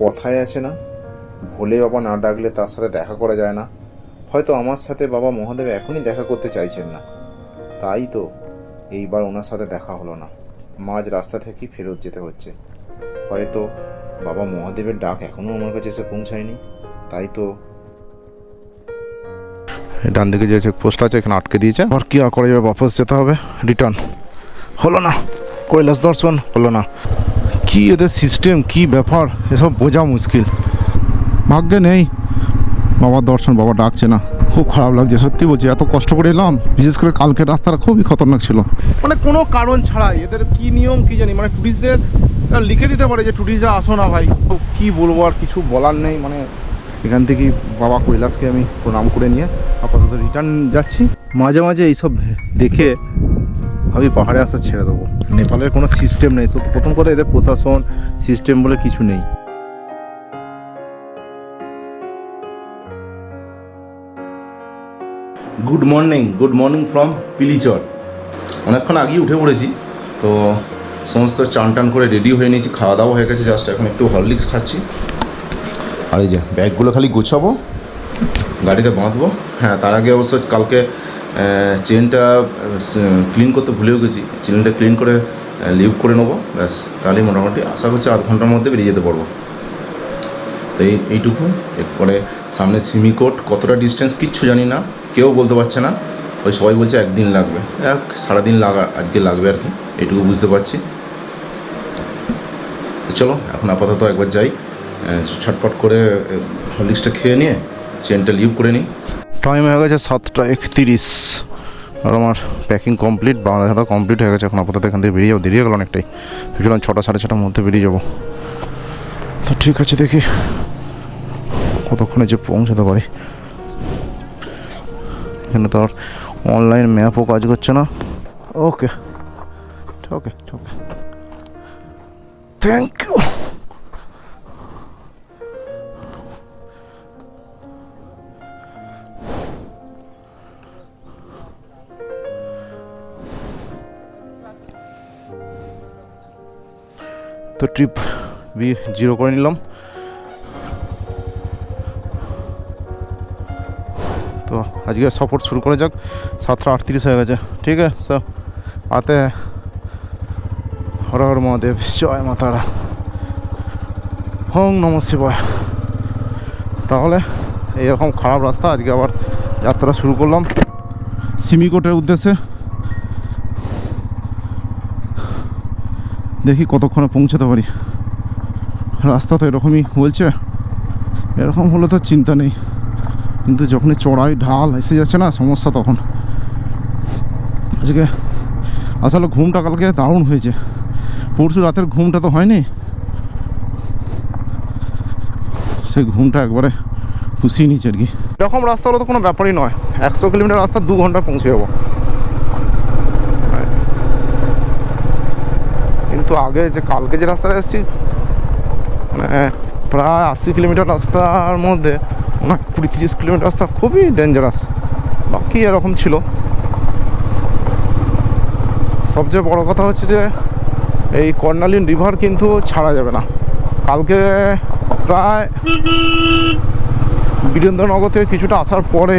কথায় আছে না। ভোলে বাবা না ডাকলে তার সাথে দেখা করা যায় না। হয়তো আমার সাথে বাবা মহাদেব এখনই দেখা করতে চাইছেন না। তাই তো এইবার ওনার সাথে দেখা হলো না। মাঝ রাস্তা থেকেই ফেরত যেতে হচ্ছে। হয়তো বাবা মহাদেবের ডাক এখনও আমার কাছে এসে পৌঁছায়নি। তাই তো ডান দিকে যে চেকপোস্ট আছে, এখানে আটকে দিয়েছে। আর কি আর করা যাবে? বাপস যেতে হবে। রিটার্ন হলো না। কৈলাস দর্শন হলো না। কি এদের সিস্টেম কি ব্যাপার? এসব বোঝা মুশকিল। ভাগ্যে নেই। বাবার দর্শন বাবা ডাকছে না। খুব খারাপ লাগছে সত্যি বলছি এত কষ্ট করে এলাম। বিশেষ করে কালকের রাস্তাটা খুবই খতরনাক ছিল। মানে কোনো কারণ ছাড়াই এদের কি নিয়ম কি জানি মানে টুরিস্টদের লিখে দিতে পারে যে টুরিস্টরা আসো না ভাই। তো কি বলব আর কিছু বলার নেই মানে এখান থেকেই বাবা কৈলাসকে আমি প্রণাম করে নিয়ে আপাতত রিটার্ন যাচ্ছি। মাঝে মাঝে এইসব দেখে আমি পাহাড়ে আসা ছেড়ে দেবো। নেপালের কোনো সিস্টেম নেই। প্রথম কথা এদের প্রশাসন সিস্টেম বলে কিছু নেই। Good morning good morning from Pilichar অনেকক্ষণ আগেই উঠে পড়েছি। তো সমস্ত চান টান করে রেডি হয়ে নিয়েছি। খাওয়া দাওয়া হয়ে গেছে জাস্ট এখন একটু হরলিক্স খাচ্ছি। আর এই যে ব্যাগগুলো খালি গোছাবো? গাড়িতে বাঁধবো। হ্যাঁ তার আগে অবশ্য কালকে চেনটা ক্লিন করতে ভুলেও গেছি। চেনটা ক্লিন করে লিভ করে নেব, ব্যাস, তাহলেই মোটামুটি আশা করছি আধ ঘণ্টার মধ্যে বেরিয়ে যেতে পারব। তো এই, এইটুকু। এরপরে সামনে সিমিকোট কতটা ডিস্টেন্স কিচ্ছু জানি না, কেউ বলতে পারছে না। ওই সবাই বলছে একদিন লাগবে। এক সারাদিন লাগা, আজকে লাগবে আর কি, এইটুকু বুঝতে পারছি। তো চলো, এখন আপাতত একবার যাই। ছটপট করে হরলিক্সটা খেয়ে নিয়ে চেনটা লিভ করে নিই। টাইম হয়ে গেছে সাতটা একতিরিশ। আর আমার প্যাকিং কমপ্লিট বাংলা খাতা কমপ্লিট হয়ে গেছে এখন, আপাতত এখান থেকে বেরিয়ে যাব। দেরি হয়ে গেল অনেকটাই। ভেবেছিলাম ছটা সাড়ে ছটার মধ্যে বেরিয়ে যাব। তো ঠিক আছে, দেখি কতক্ষণে যে পৌঁছাতে পারি। এখানে তো আর অনলাইন ম্যাপও কাজ করছে না। Okay okay okay thank you তো ট্রিপ বি জিরো করে নিলাম। তো আজকে সফর শুরু করে যাক। সাতটা আটত্রিশ হয়ে গেছে। ঠিক আছে আতে। হর হর মহাদেব, জয় মাতারা হং নম শিবায়। তাহলে এরকম খারাপ রাস্তা আজকে আবার যাত্রা শুরু করলাম। সিমিকোটের উদ্দেশ্যে দেখি কতক্ষণে পৌঁছাতে পারি। রাস্তা তো এরকমই বলছে। এরকম হলে তো চিন্তা নেই। কিন্তু যখনই চড়াই ঢাল এসে যাচ্ছে না, সমস্যা তখন। আজকে আসলে ঘুমটা কালকে দারুণ হয়েছে। পরশু রাতের ঘুমটা তো হয়নি। সেই ঘুমটা একবারে খুশি নিচ্ছে আর কি। এরকম রাস্তা হলে তো কোনো ব্যাপারই নয়। একশো কিলোমিটার রাস্তা দু ঘণ্টা পৌঁছে যাব। কিন্তু আগে যে কালকে যে রাস্তাটা এসেছি মানে প্রায় আশি কিলোমিটার রাস্তার মধ্যে, মনে হয় কুড়ি তিরিশ কিলোমিটার রাস্তা খুবই ডেঞ্জারাস বাকি এরকম ছিল। সবচেয়ে বড় কথা হচ্ছে যে, এই কর্নালিন রিভার কিন্তু ছাড়া যাবে না। কালকে প্রায় বীরেন্দ্রনগর থেকে কিছুটা আসার পরে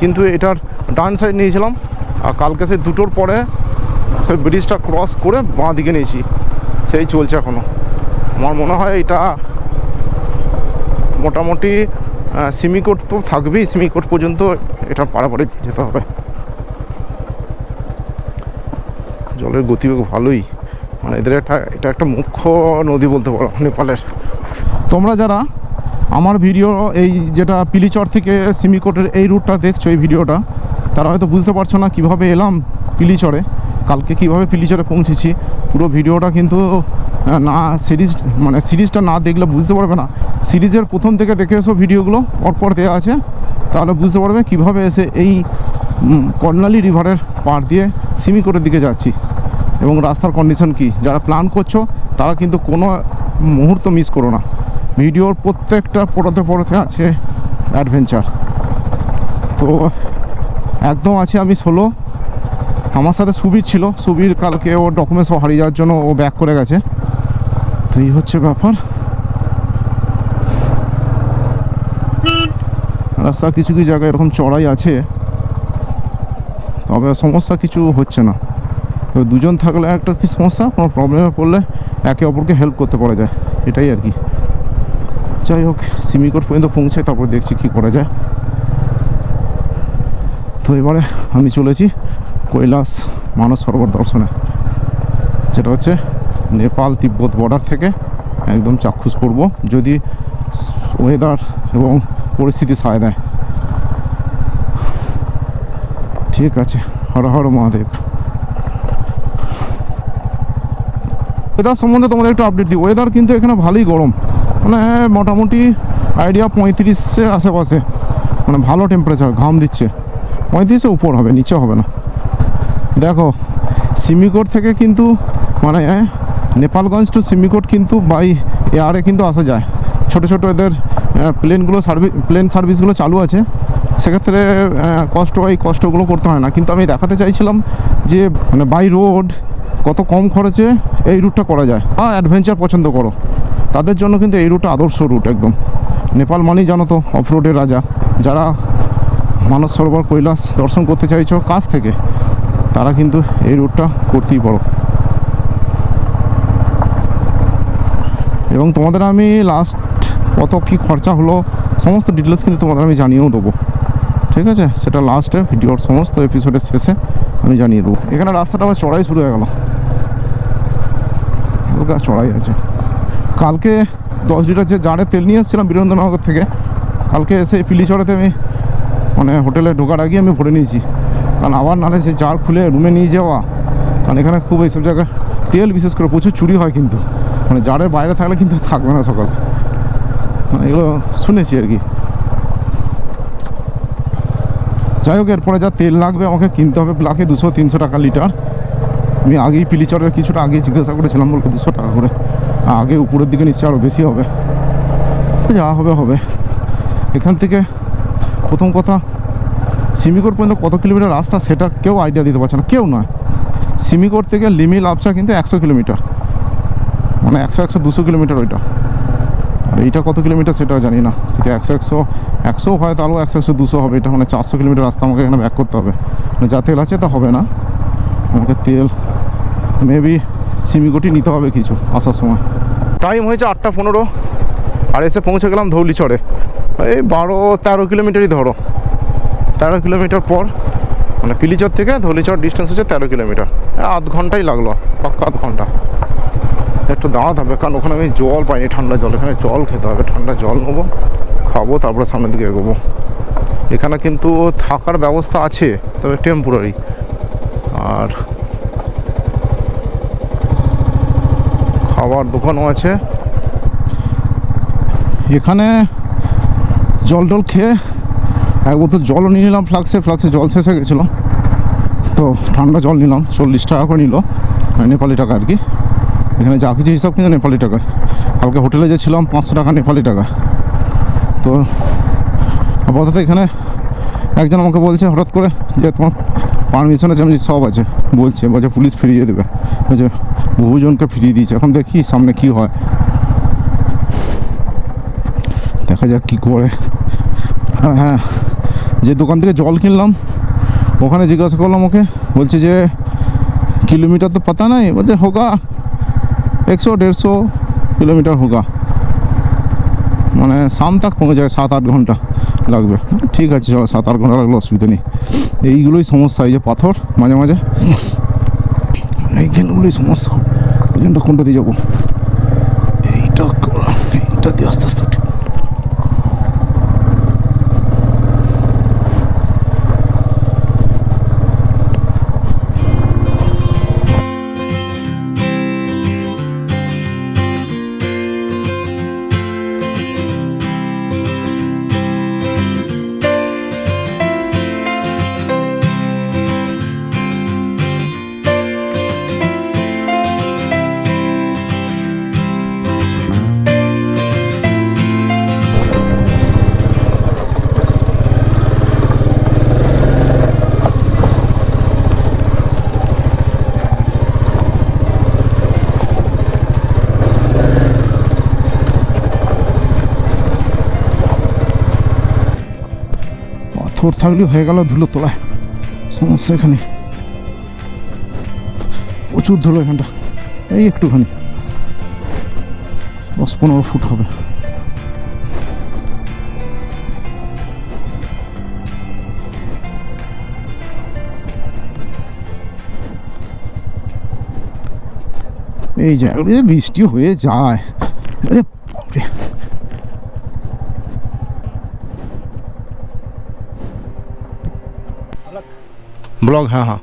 কিন্তু এটার ডান সাইড নিয়েছিলাম, আর কালকে সেই দুটোর পরে সেই ব্রিজটা ক্রস করে বাঁ দিকে নিয়েছি। সেই চলছে এখনও আমার মনে হয় এটা মোটামুটি সিমিকোট তো থাকবেই, সিমিকোট পর্যন্ত এটা পারাপাড়ি যেতে হবে। জলের গতিবেগ ভালোই। মানে এদের একটা, এটা একটা মুখ্য নদী বলতে পারো, নেপালের। তোমরা যারা আমার ভিডিও, এই যেটা পিলিচর থেকে সিমিকোটের এই রুটটা দেখছ, এই ভিডিওটা, তারা হয়তো বুঝতে পারছ না কীভাবে এলাম পিলিচরে। কালকে কীভাবে পিলিচরে পৌঁছেছি, পুরো ভিডিওটা কিন্তু না, সিরিজ মানে সিরিজটা না দেখলে বুঝতে পারবে না। সিরিজের প্রথম থেকে দেখে এসো ভিডিওগুলো, পরপর দেওয়া আছে। তাহলে বুঝতে পারবে কীভাবে এসে এই কর্ণালী রিভারের পার দিয়ে সিমিকোটের দিকে যাচ্ছি। এবং রাস্তার কন্ডিশন কি? যারা প্ল্যান করছ, তারা কিন্তু কোনো মুহূর্ত মিস করো না। ভিডিওর প্রত্যেকটা পড়াতে পড়াতে আছে অ্যাডভেঞ্চার তো, একদম আছে আমি ষোলো আমার সাথে সুবির ছিল। সুবির কালকে ওর ডকুমেন্টস হারিয়ে যাওয়ার জন্য ও ব্যাক করে গেছে। তো এই হচ্ছে ব্যাপার। রাস্তা কিছু কিছু জায়গায় এরকম চড়াই আছে। তবে সমস্যা কিছু হচ্ছে না। তো দুজন থাকলে একটা কি সমস্যা? কোনো প্রবলেমে পড়লে একে অপরকে হেল্প করতে পারা যায়। এটাই আর কি। যাই হোক, সিমিকোট পর্যন্ত পৌঁছায়, তারপর দেখছি কি করা যায়। তো এবারে আমি চলেছি। কৈলাস মানস সরোবর দর্শনে, যেটা হচ্ছে নেপাল তিব্বত বর্ডার থেকে একদম চাক্ষুষ করব যদি ওয়েদার এবং পরিস্থিতি সায় দেয়। ঠিক আছে, হর হর মহাদেব। ওয়েদার সম্বন্ধে তোমাদের একটু আপডেট দিই। ওয়েদার কিন্তু এখানে ভালোই গরম। মানে মোটামুটি আইডিয়া পঁয়ত্রিশের আশেপাশে। মানে ভালো টেম্পারেচার ঘাম দিচ্ছে। পঁয়ত্রিশে উপর হবে, নিচে হবে না। দেখো, সিমিকোট থেকে কিন্তু মানে নেপালগঞ্জ টু সিমিকোট কিন্তু বাই এয়ারে কিন্তু আসা যায়। ছোটো ছোটো এদের প্লেনগুলো সার্ভিস প্লেন সার্ভিসগুলো চালু আছে। সেক্ষেত্রে কষ্ট এই কষ্টগুলো করতে হয় না। কিন্তু আমি দেখাতে চাইছিলাম যে মানে বাই রোড কত কম খরচে এই রুটটা করা যায়। বা অ্যাডভেঞ্চার পছন্দ করো। তাদের জন্য কিন্তু এই রুটটা আদর্শ রুট একদম। নেপাল মানেই জানো তো অফ রোডের রাজা। যারা মানস সরোবর কৈলাস দর্শন করতে চাইছো, কাছ থেকে। তারা কিন্তু এই রুটটা করতেই পারো। এবং তোমাদের আমি লাস্ট কত কী খরচা হলো, সমস্ত ডিটেলস কিন্তু তোমাদের আমি জানিয়েও দেবো। ঠিক আছে? সেটা লাস্টে ভিডিওর সমস্ত এপিসোডের শেষে আমি জানিয়ে দেবো। এখানে রাস্তাটা আবার চড়াই শুরু হয়ে গেল। হালকা চড়াই আছে। কালকে দশ লিটার যে জারে তেল নিয়ে এসেছিলাম বীরেন্দ্রনগর থেকে, কালকে এসে পিলিচড়াতে আমি মানে হোটেলে ঢোকার আগে আমি ভরে নিয়েছি। কারণ আবার নাহলে সে জার খুলে রুমে নিয়ে যাওয়া। কারণ এখানে খুব এইসব জায়গায় তেল বিশেষ করে প্রচুর চুরি হয় কিন্তু। মানে জারের বাইরে থাকলে কিন্তু থাকবে না সকাল। মানে এগুলো শুনেছি আর কি। যাই হোক, এরপরে যা তেল লাগবে আমাকে কিনতে হবে প্লাকে দুশো তিনশো টাকা লিটার। আমি আগেই পিলিচরের কিছুটা আগে জিজ্ঞাসা করেছিলাম বলব দুশো টাকা করে। আগে উপরের দিকে নিশ্চয়ই আরও বেশি হবে। যা হবে হবে। এখান থেকে প্রথম কথা সিমিকোট পর্যন্ত কত কিলোমিটার রাস্তা সেটা কেউ আইডিয়া দিতে পারছে না। কেউ নয়। সিমিকোট থেকে লিমি লাভচা কিন্তু একশো কিলোমিটার। মানে একশো একশো, দুশো কিলোমিটার ওইটা। আর এইটা কত কিলোমিটার সেটাও জানি না। যদি একশো একশো একশো হয় তাহলেও একশো একশো, দুশো হবে। এটা মানে চারশো কিলোমিটার রাস্তা আমাকে এখানে ব্যাক করতে হবে। মানে যা তেল আছে তা হবে না। আমাকে তেল মেবি সিমিকোটি নিতে হবে কিছু আসার সময়। টাইম হয়েছে আটটা পনেরো। আর এসে পৌঁছে গেলাম ধৌলিচড়ে এই বারো, তেরো কিলোমিটারই ধরো। তেরো কিলোমিটার পর মানে পিলিচর থেকে ধৌলিচর ডিস্টেন্স হচ্ছে তেরো কিলোমিটার। আধ ঘন্টাই লাগল, পাক্কা আধ ঘণ্টা। একটু দাঁড়াতে হবে, কারণ ওখানে আমি জল পাইনি ঠান্ডা জল, এখানে জল খেতে হবে, ঠান্ডা জল নেব, খাব, তারপরে সামনের দিকে এগোবো। এখানে কিন্তু থাকার ব্যবস্থা আছে, তবে টেম্পোরারি আর খাবার দোকানও আছে। এখানে জল টল খেয়ে এক বোতল জলও নিয়ে নিলাম ফ্লাক্সে ফ্লাক্সে জল শেষ হয়ে গেছিল। তো ঠান্ডা জল নিলাম, চল্লিশ টাকা করে নিল মানে নেপালি টাকা আর কি। এখানে যা কিছু হিসাব কিন্তু নেপালি টাকায় কালকে হোটেলে যে ছিলাম পাঁচশো টাকা নেপালি টাকা। তো আপাতত এখানে একজন আমাকে বলছে হঠাৎ করে যে তোমার পারমিশন আছে, আমি সব আছে। বলছে বলছে পুলিশ ফিরিয়ে দেবে। বলছে, বহুজনকে ফিরিয়ে দিয়েছে। এখন দেখি সামনে কি হয়। দেখা যাক কী করে। হ্যাঁ হ্যাঁ। যে দোকান থেকে জল কিনলাম, ওখানে জিজ্ঞাসা করলাম ওকে, বলছে যে কিলোমিটার তো পাতা নাই, বলছে হোগা, একশো, দেড়শো কিলোমিটার হোগা। মানে শাম তাক পৌঁছে যায়, সাত, আট ঘণ্টা লাগবে। ঠিক আছে, চলো, সাত, আট ঘণ্টা লাগল, অসুবিধা নেই। এইগুলোই সমস্যা, এই যে পাথর, মাঝে মাঝে। এইখানগুলোই সমস্যা। ওই জন্য কোনটা দিয়ে যাব? এইটা এইটা দিয়ে আস্তে আস্তে ফোর থাকলেও হয়ে গেল ধুলো তোলায়। সমস্যা এখানে। প্রচুর ধুলো এখানটা। এই একটুখানি। দশ পনেরো ফুট হবে। এই জায়গাগুলো বৃষ্টি হয়ে যায়। ব্লগ হ্যাঁ হ্যাঁ।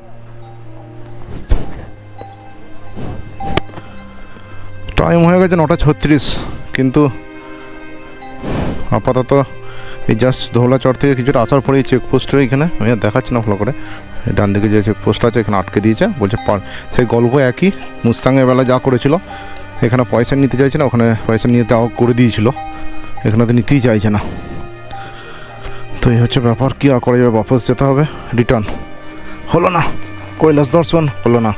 টাইম হয়ে গেছে নটা ছত্রিশ, কিন্তু আপাতত এই জাস্ট ধোলাচর থেকে কিছুটা আসার পরে এই চেকপোস্টের এখানে। আমি দেখাচ্ছি না ভালো করে। ডান দিকে যে চেকপোস্ট আছে, এখানে আটকে দিয়েছে। বলছে পার সেই গল্প একই মুস্তাঙের বেলা যা করেছিল, এখানে পয়সা নিতে চাইছে না, ওখানে পয়সা নিয়ে তাও করে দিয়েছিল। এখানে তো নিতেই চাইছে না। তো এই হচ্ছে ব্যাপার, কী আর করা যাবে, বাপস যেতে হবে রিটার্ন হলো না। কৈলাস দর্শন, হলো না।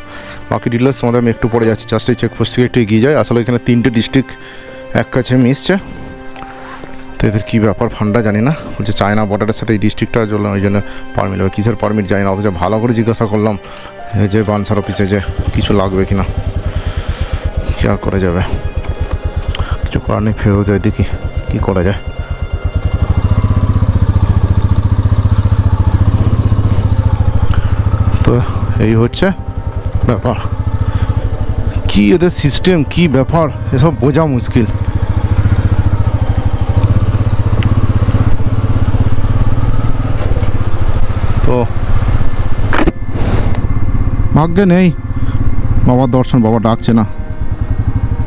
বাকি ডিটেলস তোমাদের আমি একটু পরে যাচ্ছি। জাস্ট এই চেকপোস্ট থেকে একটু এগিয়ে যায় আসলে এখানে তিনটে ডিস্ট্রিক্ট এক কাছে মিশছে। তো এদের কী ব্যাপার ফান্ডা জানি না। বলছে চায়না বর্ডারের সাথে এই ডিস্ট্রিক্টটা চললাম ওই জন্য পারমিট হবে। কিসের পারমিট জানি না। অথচ ভালো করে জিজ্ঞাসা করলাম। যে বানসার অফিসে যে কিছু লাগবে কি না কী আর করা যাবে? কিছু করার নেই, ফেরত যায় দেখি কী করা যায়। তো এই হচ্ছে ব্যাপার। কি এদের সিস্টেম কি ব্যাপার? এসব বোঝা মুশকিল। তো ভাগ্যে নেই। বাবার দর্শন বাবা ডাকছে না।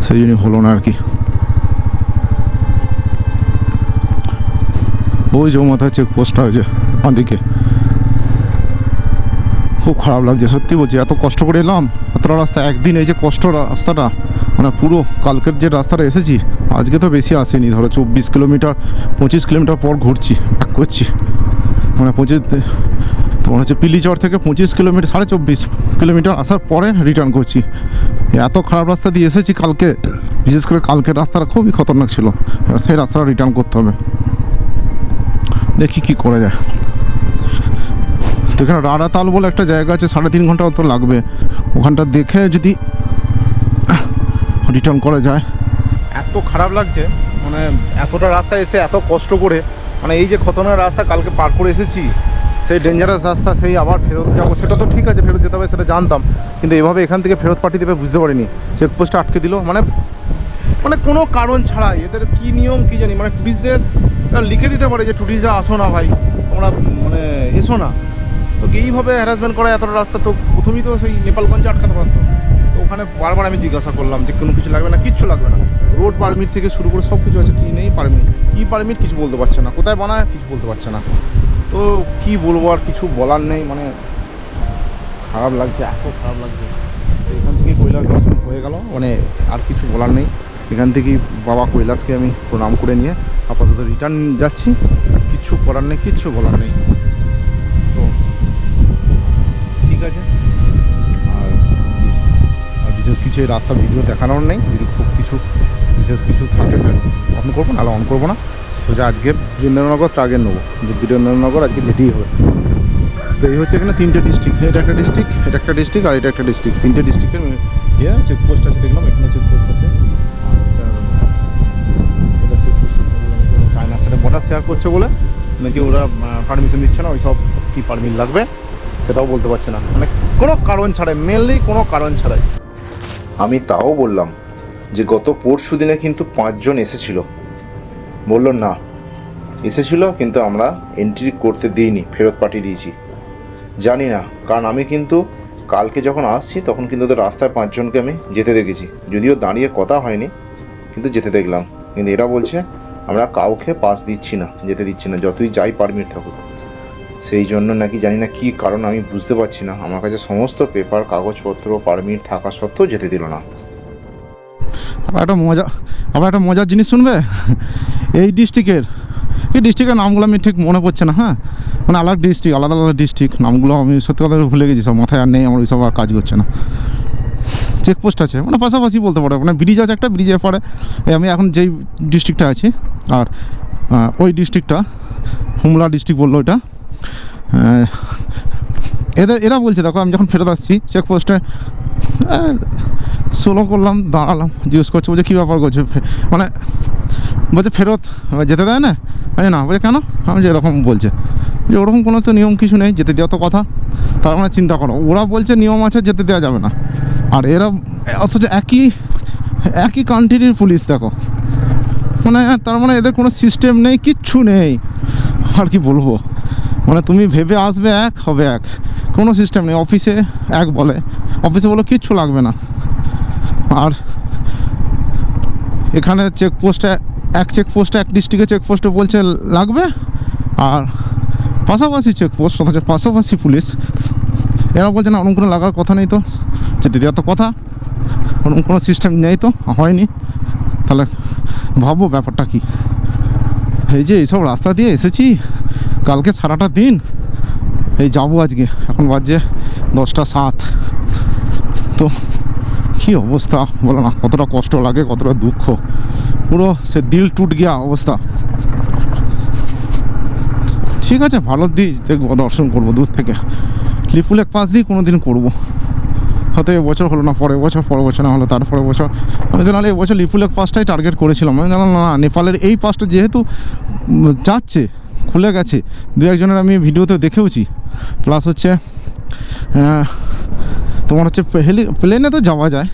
সেই জন্যই হলো না আর কি। ওই যে মাথায় চেক পোস্টটা হয়েছে দিকে খুব খারাপ লাগছে, সত্যি বলছি, এত কষ্ট করে এলাম, এতটা রাস্তা, একদিন এই যে কষ্ট রাস্তাটা মানে পুরো কালকের যে রাস্তাটা এসেছি, আজকে তো বেশি আসেনি, ধরো চব্বিশ কিলোমিটার, পঁচিশ কিলোমিটার পর ঘুরছি ব্যাক করছি মানে পঁচিশ, তোমার হচ্ছে পিলিচর থেকে পঁচিশ কিলোমিটার, সাড়ে চব্বিশ কিলোমিটার আসার পরে রিটার্ন করছি। এত খারাপ রাস্তা দিয়ে এসেছি কালকে, বিশেষ করে কালকের রাস্তাটা খুবই খতরনাক ছিল সেই রাস্তাটা রিটার্ন করতে হবে। দেখি কি করা যায়। তো এখানে রাড়াতাল বলে একটা জায়গা আছে, সাড়ে তিন ঘণ্টা মতো লাগবে। ওখানটা দেখে যদি রিটার্ন করা যায়। এত খারাপ লাগছে মানে এতটা রাস্তা এসে এত কষ্ট করে মানে এই যে খতরনাক রাস্তা কালকে পার করে এসেছি, সেই ডেঞ্জারাস রাস্তা, সেই আবার ফেরত যাব, সেটা তো ঠিক আছে, ফেরত যেতে হবে, সেটা জানতাম। কিন্তু এভাবে এখান থেকে ফেরত পাঠিয়ে দেবে, বুঝতে পারিনি। চেকপোস্টে আটকে দিল মানে মানে কোনো কারণ ছাড়াই, এদের কি নিয়ম, কি জানি মানে টুরিস্টদের লিখে দিতে পারে যে, টুরিস্টরা আসো না ভাই, তোমরা মানে এসো না। তো এইভাবে হ্যারাসমেন্ট করা এতটা রাস্তা? তো প্রথমেই তো সেই নেপালগঞ্জে আটকাতে পারতো। তো ওখানে বারবার আমি জিজ্ঞাসা করলাম যে কোনো কিছু লাগবে না, কিচ্ছু লাগবে না। রোড পারমিট থেকে শুরু করে সব কিছু আছে, কি নেই পারমিট কী পারমিট কিছু বলতে পারছে না। কোথায় বানায় কিছু বলতে পারছে না। তো কি বলব আর কিছু বলার নেই মানে খারাপ লাগছে, এত খারাপ লাগছে। এখান থেকে কৈলাস দর্শন হয়ে গেল মানে আর কিছু বলার নেই। এখান থেকেই বাবা কৈলাসকে আমি প্রণাম করে নিয়ে আপাতত রিটার্ন যাচ্ছি। কিচ্ছু করার নেই, কিচ্ছু বলার নেই। বিশেষ কিছু এই রাস্তা ভিডিও দেখানোর নেই, যদি খুব কিছু বিশেষ কিছু থাকে অন করব, নাহলে অন করব না। সোজা আজকে বীরেন্দ্রনগর ট্রাগের নেব। যে বীরেন্দ্রনগর আজকে যেতেই হবে। তো এই হচ্ছে এখানে তিনটে ডিস্ট্রিক্ট এটা একটা ডিস্ট্রিক্ট এটা একটা ডিস্ট্রিক্ট আর এটা একটা ডিস্ট্রিক্ট তিনটে ডিস্ট্রিক্টের ইয়ে চেকপোস্ট আছে, দেখলাম এখানে চেকপোস্ট আছে। চায়নার সাথে বর্ডার শেয়ার করছে বলে। নাকি ওরা পারমিশন দিচ্ছে না ওই সব কী পারমিট লাগবে, সেটাও বলতে পারছে না। মানে কোনো কারণ ছাড়াই মেনলি কোনো কারণ ছাড়াই। আমি তাও বললাম যে গত পরশু দিনে কিন্তু পাঁচজন এসেছিল। বলল, না, এসেছিল কিন্তু আমরা এন্ট্রি করতে দিইনি, ফেরত পাঠিয়ে দিয়েছি। জানি না, কারণ আমি কিন্তু কালকে যখন আসছি, তখন কিন্তু ওদের রাস্তায় পাঁচজনকে আমি যেতে দেখেছি। যদিও দাঁড়িয়ে কথা হয়নি, কিন্তু যেতে দেখলাম। কিন্তু এরা বলছে, আমরা কাউকে পাস দিচ্ছি না, যেতে দিচ্ছি না, যতই যাই পারমিট থাকুক। সেই জন্য নাকি জানি না কী কারণ, আমি বুঝতে পারছি না। আমার কাছে সমস্ত পেপার, কাগজপত্র, পারমিট থাকা সত্ত্বেও যেতে দিল না। একটা মজা আবার একটা মজার জিনিস শুনবে? এই ডিস্ট্রিক্টের এই ডিস্ট্রিক্টের নামগুলো আমি ঠিক মনে পড়ছে না হ্যাঁ? মানে আলাদা ডিস্ট্রিক্ট, আলাদা আলাদা ডিস্ট্রিক্ট। নামগুলো আমি সত্যি কথা ভুলে গেছি, সব মাথায় আর নেই, আমার ওইসব আর কাজ করছে না। চেকপোস্ট আছে মানে পাশাপাশি বলতে পারো মানে ব্রিজ আছে একটা, ব্রিজের পরে আমি এখন যেই ডিস্ট্রিক্টটা আছি, আর ওই ডিস্ট্রিক্টটা, হুমলা ডিস্ট্রিক্ট বলল ওইটা। এদের এরা বলছে, দেখো, আমি যখন ফেরত আসছি চেকপোস্টে সোলো করলাম, দাঁড়ালাম, জিজ্ঞেস করছে, বলছে, কী ব্যাপার করছে? মানে বলছে, ফেরত যেতে দেয় না? আমি না। বলছে, কেন? আমি যে এরকম বলছে। যে ওরকম কোনো তো নিয়ম কিছু নেই, যেতে দেওয়া তো কথা। তার মানে চিন্তা করো, ওরা বলছে নিয়ম আছে, যেতে দেওয়া যাবে না। আর এরা, অথচ একই একই কান্ট্রির পুলিশ, দেখো। মানে তার মানে এদের কোনো সিস্টেম নেই, কিচ্ছু নেই। আর কি বলব? মানে তুমি ভেবে আসবে এক, হবে এক। কোনো সিস্টেম নেই। অফিসে এক বলে। অফিসে বলো কিচ্ছু লাগবে না। আর এখানে চেকপোস্টে এক চেকপোস্টে এক ডিস্ট্রিক্টে চেকপোস্টে বলছে লাগবে। আর পাশাপাশি চেকপোস্ট অথচ পাশাপাশি পুলিশ। এরা বলছে, না, ওরকম কোনো লাগার কথা নেই তো। যেতে দেওয়ার তো কথা, ওরকম কোনো সিস্টেম নেই তো, হয়নি। তাহলে ভাবো ব্যাপারটা কি? এই যে এইসব রাস্তা দিয়ে এসেছি কালকে সারাটা দিন এই যাব আজকে। এখন বাজছে দশটা সাত। তো কি অবস্থা? বলো না, কতটা কষ্ট লাগে, কতটা দুঃখ। পুরো সে দিল টুট গিয়া অবস্থা। ঠিক আছে, ভালো দিই দেখব, দর্শন করব দূর থেকে। লিপুলেক পাস দিয়ে কোনো দিন করব। হয়তো এবছর হলো না, পরের বছর পরের বছর না হলো তারপরের বছর। আমি তো নাহলে এবছর লিপুলেক পাসটাই টার্গেট করেছিলাম। আমি জানলাম না নেপালের এই পাসটা যেহেতু যাচ্ছে খুলে গেছে। দু একজনের আমি ভিডিওতে দেখেওছি। প্লাস হচ্ছে তোমার হচ্ছে হেলি প্লেনে তো যাওয়া যায়।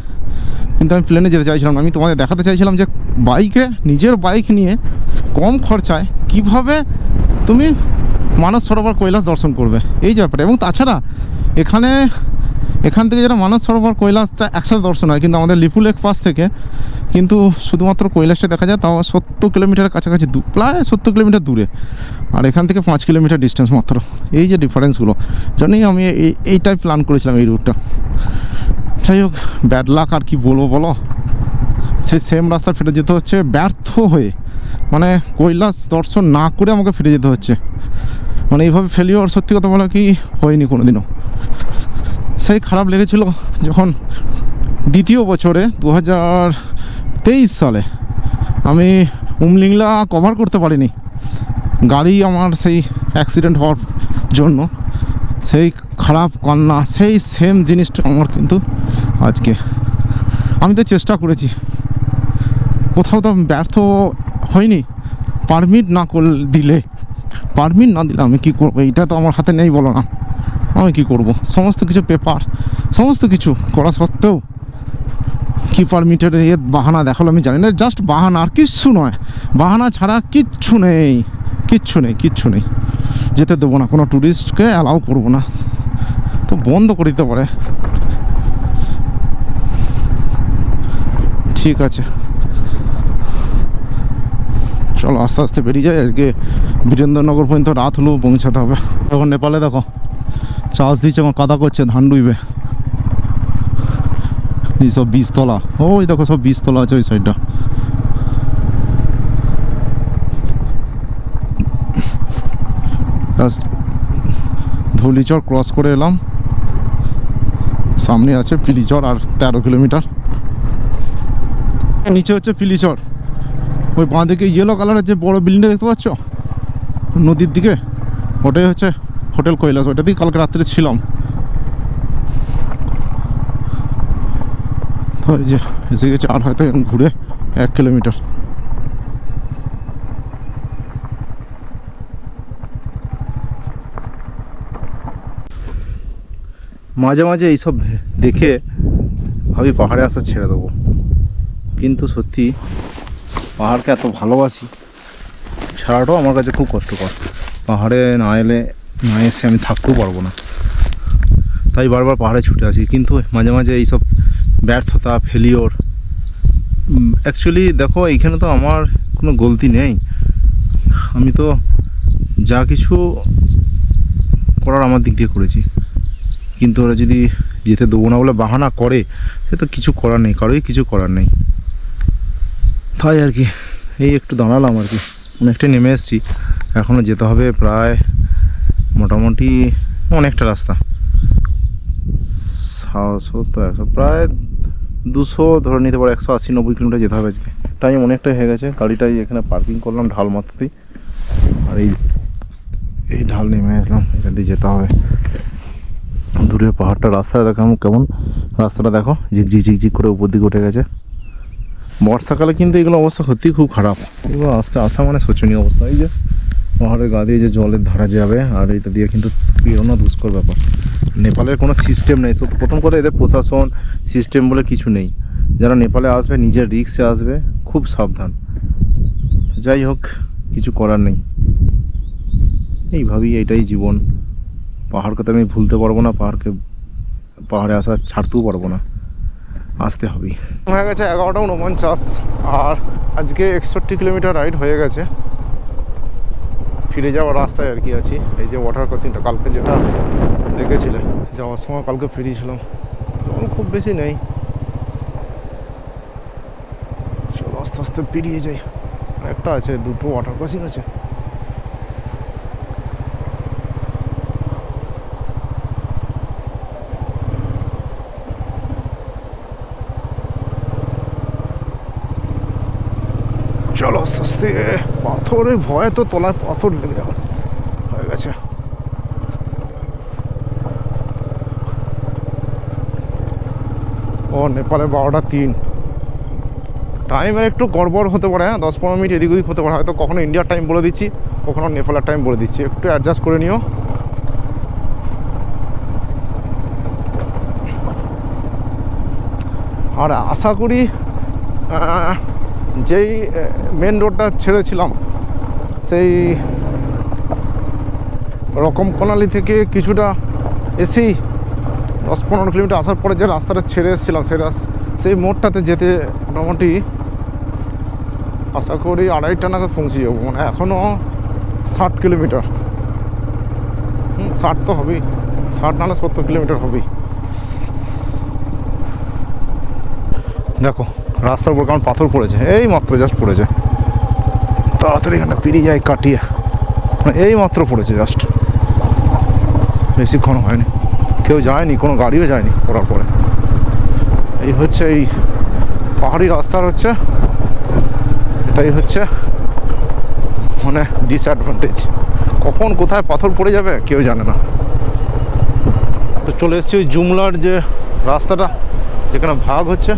কিন্তু আমি প্লেনে যেতে চাইছিলাম না। আমি তোমাদের দেখাতে চাইছিলাম যে বাইকে নিজের বাইক নিয়ে কম খরচায় কীভাবে তুমি মানস সরোবর কৈলাস দর্শন করবে। এই যে ব্যাপারটা এবং তাছাড়া এখানে এখান থেকে যেটা মানস সরোবর কৈলাসটা একসাথে দর্শন হয়, কিন্তু আমাদের লিপুলেক পাস থেকে কিন্তু শুধুমাত্র কৈলাসটা দেখা যায়, তাও সত্তর কিলোমিটারের কাছাকাছি দূর প্রায় সত্তর কিলোমিটার দূরে। আর এখান থেকে পাঁচ কিলোমিটার ডিস্টেন্স মাত্র। এই যে ডিফারেন্সগুলো জন্যই আমি এই, এইটাই প্ল্যান করেছিলাম এই রুটটা যাই হোক ব্যাড লাক আর কি বলব বলো? সে সেম রাস্তা ফিরে যেতে হচ্ছে, ব্যর্থ হয়ে। মানে কৈলাস দর্শন না করে আমাকে ফিরে যেতে হচ্ছে। মানে এইভাবে ফেলিওর সত্যি কথা বলা কি হয়নি কোনো দিনও সেই খারাপ লেগেছিল যখন দ্বিতীয় বছরে দু হাজার তেইশ সালে আমি উমলিংলা কভার করতে পারিনি। গাড়ি আমার সেই অ্যাক্সিডেন্ট হওয়ার জন্য, সেই খারাপ কান্না, সেই সেম জিনিসটা আমার কিন্তু আজকে। আমি তো চেষ্টা করেছি। কোথাও তো ব্যর্থ হয়নি পারমিট না কর দিলে পারমিট না দিলে আমি কী করব? এইটা তো আমার হাতে নেই বলো না। আমি কী করব? সমস্ত কিছু পেপার, সমস্ত কিছু করা সত্ত্বেও কি পারমিটের এ বাহানা দেখাল আমি জানি না জাস্ট বাহানা আর কিচ্ছু নয়। বাহানা ছাড়া কিচ্ছু নেই কিচ্ছু নেই কিচ্ছু নেই। যেতে দেবো না, কোনো ট্যুরিস্টকে অ্যালাউ করব না। তো বন্ধ করে দিতে পারে। ঠিক আছে। চলো আস্তে আস্তে বেরিয়ে যায় আজকে বীরেন্দ্রনগর পর্যন্ত রাত হলেও পৌঁছাতে হবে। এখন নেপালে দেখো। চাষ দিচ্ছে এখন কাদা করছে, ধান ডুইবে এই সব বীজতলা। ওই দেখো সব বীজতলা আছে ওই সাইডটা ধুলিচর ক্রস করে এলাম। সামনে আছে পিলিচর আর তেরো কিলোমিটার। নিচে হচ্ছে পিলিচর। ওই বাঁ দিকে ইয়েলো কালারের যে বড় বিল্ডিংটা দেখতে পাচ্ছ? নদীর দিকে? ওটাই হচ্ছে হোটেল কৈলাস ওইটাতেই কালকে রাত্রে ছিলাম। তো এই যে এসে গেছে আর হয়তো ঘুরে এক কিলোমিটার। মাঝে মাঝে এইসব দেখে ভাবি পাহাড়ে আসা ছেড়ে দেবো। কিন্তু সত্যি পাহাড়কে এত ভালোবাসি, ছাড়াটাও আমার কাছে খুব কষ্টকর। পাহাড়ে না এলে না, এসে আমি থাকতেও পারব না। তাই বারবার পাহাড়ে ছুটে আসি, কিন্তু মাঝে মাঝে এইসব ব্যর্থতা ফেলিওর অ্যাকচুয়ালি দেখো, এইখানে তো আমার কোনো গলতি নেই। আমি তো যা কিছু করার আমার দিক দিয়ে করেছি। কিন্তু ওরা যদি যেতে দেবো না বলে বাহানা করে, সে তো কিছু করার নেই কারোই কিছু করার নেই। তাই আর কি, এই একটু দাঁড়ালাম আর কি। অনেকটা নেমে এসেছি। এখনও যেতে হবে প্রায় মোটামুটি অনেকটা রাস্তা। সত্তর একশো প্রায় দুশো ধরে নিতে পারো, একশো আশি, নব্বই কিলোমিটার যেতে হবে আজকে। টাইম অনেকটাই হয়ে গেছে, গাড়িটাই এখানে পার্কিং করলাম ঢাল মাত্রতেই আর এই এই ঢাল নেমে আসলাম, এখান দিয়ে যেতে হবে। দূরে পাহাড়টা রাস্তা দেখো কেমন। রাস্তাটা দেখো ঝিকঝিক ঝিকঝিক করে উপর দিকে উঠে গেছে। বর্ষাকালে কিন্তু এগুলো অবস্থা সত্যিই খুব খারাপ। এগুলো আসতে আসা মানে শোচনীয় অবস্থা। এই যে পাহাড়ের গা দিয়ে যে জলের ধারা যাবে, আর এটা দিয়ে কিন্তু বেরোনো দুষ্কর ব্যাপার। নেপালের কোনো সিস্টেম নেই। শুধু প্রথম কথা, এদের প্রশাসন সিস্টেম বলে কিছু নেই। যারা নেপালে আসবে, নিজের রিক্সে আসবে, খুব সাবধান। যাই হোক, কিছু করার নেই। এইভাবেই এটাই জীবন। পাহাড়কে তো আমি ভুলতে পারব না, পাহাড়কে, পাহাড়ে আসা ছাড়তেও পারব না। আসতে হবেই। হয়ে গেছে এগারোটা উনপঞ্চাশ, আর আজকে একষট্টি কিলোমিটার রাইড হয়ে গেছে। ফিরে যাওয়ার রাস্তায় আর কি আছি। এই যে ওয়াটার ক্রসিংটা কালকে যেটা দেখেছিলে, যাওয়ার সময় কালকে ফিরিয়েছিলাম। তখন খুব বেশি নেই। চলো আস্তে আস্তে পেরিয়ে যাই। একটা আছে, দুটো ওয়াটার ক্রসিং আছে। চলো আস্তে আস্তে। পাথরের ভয়ে তো তলায় পাথর লেগে যাবে। হয়ে গেছে। ও, নেপালে বারোটা তিন। টাইমের একটু গড়বড় হতে পারে হ্যাঁ? দশ পনেরো মিনিট এদিক ওদিক হতে পারে। হয়তো কখনো ইন্ডিয়ার টাইম বলে দিচ্ছি, কখনো নেপালের টাইম বলে দিচ্ছি। একটু অ্যাডজাস্ট করে নিও। আর আশা করি যেই মেন রোডটা ছেড়েছিলাম, সেই রকম কোনালি থেকে কিছুটা এসেই দশ পনেরো কিলোমিটার আসার পরে যে রাস্তাটা ছেড়ে এসেছিলাম, সেই সেই মোড়টাতে যেতে মোটামুটি আশা করি আড়াইটা নাগাদ পৌঁছে যাব। মানে এখনও ষাট কিলোমিটার। ষাট তো হবেই। ষাট নাহলে সত্তর কিলোমিটার হবেই। দেখো রাস্তার উপর কেমন পাথর পড়েছে? এই মাত্র জাস্ট পড়েছে। তাড়াতাড়ি এখানে পেরিয়ে যায়, কাটিয়ে। মানে এই মাত্র পড়েছে জাস্ট বেশিক্ষণ হয়নি। কেউ যায়নি, কোনো গাড়িও যায়নি পড়ার পরে। এই হচ্ছে এই পাহাড়ি রাস্তার হচ্ছে, এটাই হচ্ছে মানে ডিসঅ্যাডভান্টেজ কখন কোথায় পাথর পড়ে যাবে কেউ জানে না। তো চলে এসেছি ওই জুমলার যে রাস্তাটা, যেখানে ভাগ হচ্ছে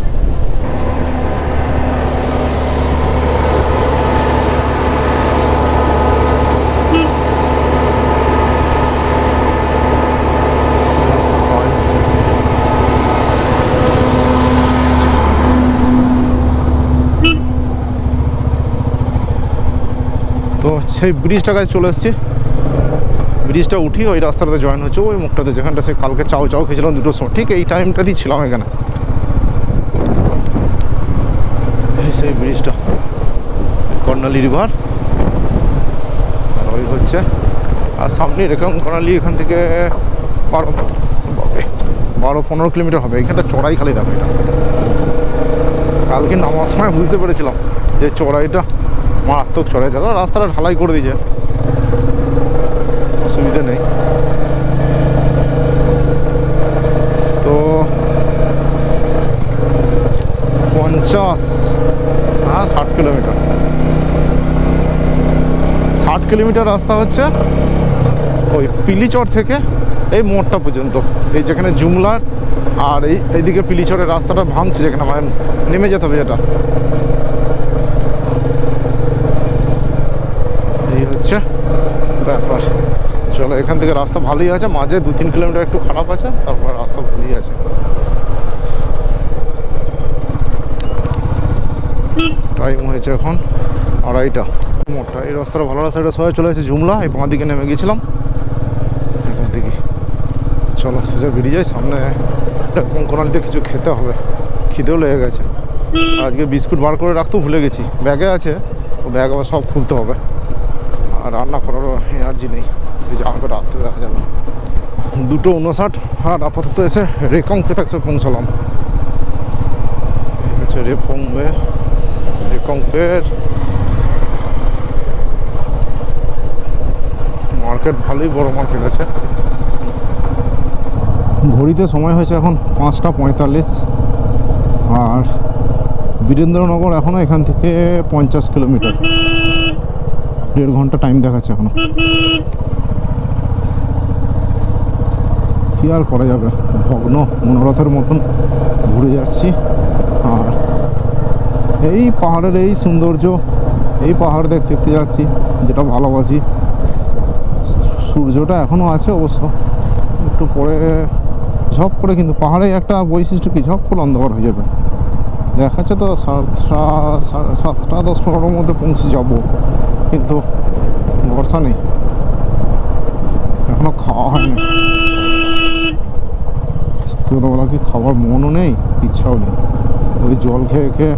তো সেই ব্রিজটা কাছে চলে এসেছি। ব্রিজটা উঠি ওই রাস্তাটাতে জয়েন হচ্ছে ওই মুখটাতে যেখানটা সে কালকে চাও চাও খেয়েছিলাম দুটো সময়। ঠিক এই টাইমটাতেই ছিলাম এখানে। সেই ব্রিজটা। কর্ণালী রিভার আর ওই হচ্ছে আর সামনে এরকম কর্ণালী এখান থেকে বারো বারো পনেরো কিলোমিটার হবে। এখানটা চড়াই খালি দেখো এটা। কালকে নামার সময় বুঝতে পেরেছিলাম যে চড়াইটা মারাত্মক চড়াই যাবে রাস্তাটা ঢালাই করে দিয়েছে। অসুবিধা নেই। তো পঞ্চাশ হ্যাঁ ষাট কিলোমিটার। ষাট কিলোমিটার রাস্তা হচ্ছে ওই পিলিচর থেকে এই মোড়টা পর্যন্ত। এই যেখানে জুমলার আর এই এইদিকে পিলিচরের রাস্তাটা ভাঙছে, যেখানে মানে নেমে যেতে হবে যেটা এই হচ্ছে ব্যাপার চলো, এখান থেকে রাস্তা ভালোই আছে, মাঝে দু তিন কিলোমিটার একটু খারাপ আছে, তারপর রাস্তা ভালোই আছে। টাইম হয়েছে এখন আড়াইটা। মোটটা এই রাস্তাটা ভালো রাস্তাটা সবাই চলে এসেছে ঝুমলা, এই বাঁ দিকে নেমে গেছিলাম। এখান থেকে। চলো, সোজা বেরিয়ে যাই, সামনে কোনালিতে কিছু খেতে হবে। খিদেও লেগে গেছে। আজকে বিস্কুট বার করে রাখতেও ভুলে গেছি। ব্যাগে আছে, ও ব্যাগ আবার সব খুলতে হবে। রান্না করারও এনার্জি নেই। যে আমাকে রাত্রে দেখা যাবে দুটো উনষাট আর আপাতত এসে রেকং এসে পৌঁছলাম। হচ্ছে রেপংবে রেকংপের মার্কেট ভালোই বড় মার্কেট আছে। ঘড়িতে সময় হয়েছে এখন পাঁচটা পঁয়তাল্লিশ। আর বীরেন্দ্রনগর এখনও এখান থেকে পঞ্চাশ কিলোমিটার। দেড় ঘণ্টা টাইম দেখাচ্ছে এখনও। কি আর করা যাবে? ভগ্ন মনোরথের মতন ঘুরে যাচ্ছি। আর এই পাহাড়ের এই সৌন্দর্য, এই পাহাড় দেখতে দেখতে যাচ্ছি, যেটা ভালোবাসি। সূর্যটা এখনও আছে অবশ্য। একটু পরে ঝপ করে কিন্তু পাহাড়ে একটা বৈশিষ্ট্য কি? ঝপ করে অন্ধকার হয়ে যাবে। দেখাচ্ছে তো সাতটা সাতটা দশ পনেরোর মধ্যে পৌঁছে যাব। কিন্তু বর্ষা নেই। এখনও খাওয়া হয়নি। সত্যি কথা কি খাবার মনও নেই? ইচ্ছাও নেই। ওই জল খেয়ে খেয়ে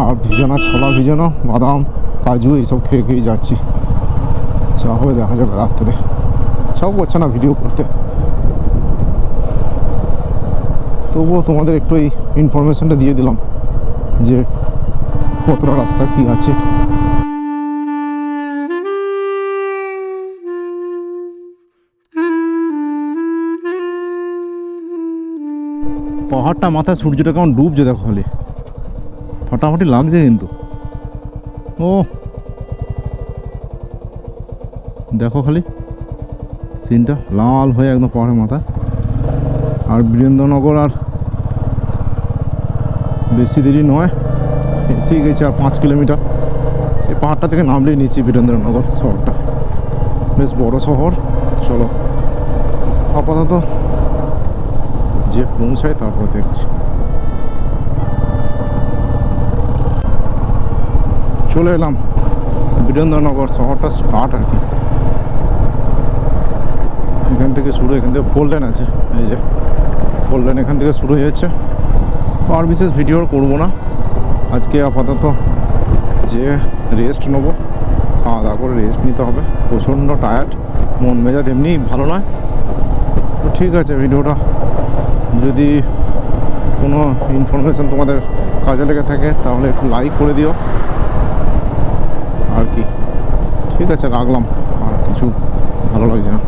আর ভিজানো, ছোলা ভিজানো, বাদাম, কাজু এইসব খেয়ে খেয়েই যাচ্ছি। যা হবে দেখা যাবে রাত্রে। ইচ্ছাও করছে না ভিডিও করতে। তবুও তোমাদের একটু এই ইনফরমেশনটা দিয়ে দিলাম যে কতটা রাস্তা কি আছে। পাহাড়টা মাথায় সূর্যটা কেমন ডুবছে দেখো খালি। ফাটাফাটি লাগছে কিন্তু। ও। দেখো খালি। সিনটা লাল হয়ে একদম পাহাড়ের মাথা আর বীরেন্দ্রনগর আর বেশি দেরি নয়। এসেই গেছে আর পাঁচ কিলোমিটার। এই পাহাড়টা থেকে নামলেই নিচ্ছি বীরেন্দ্রনগর শহরটা। বেশ বড় শহর। চলো। আপাতত যে পৌঁছায় তারপর দেখছি। চলে এলাম বীরেন্দ্রনগর শহরটা স্টার্ট আর কি। এখান থেকে শুরু, এখান থেকে ফোর লেন আছে, এই যে ফোর লেন এখান থেকে শুরু হয়ে যাচ্ছে তো আর বিশেষ ভিডিও করব না। আজকে আপাতত যে রেস্ট নেব, খাওয়া দাওয়া করে রেস্ট নিতে হবে। প্রচণ্ড টায়ার্ড মন মেজাজ এমনি ভালো নয়। তো ঠিক আছে ভিডিওটা যদি কোনো ইনফরমেশান তোমাদের কাজে লেগে থাকে, তাহলে একটু লাইক করে দিও। আর কি? ঠিক আছে, রাখলাম। আর কিছু ভালো লাগছে না।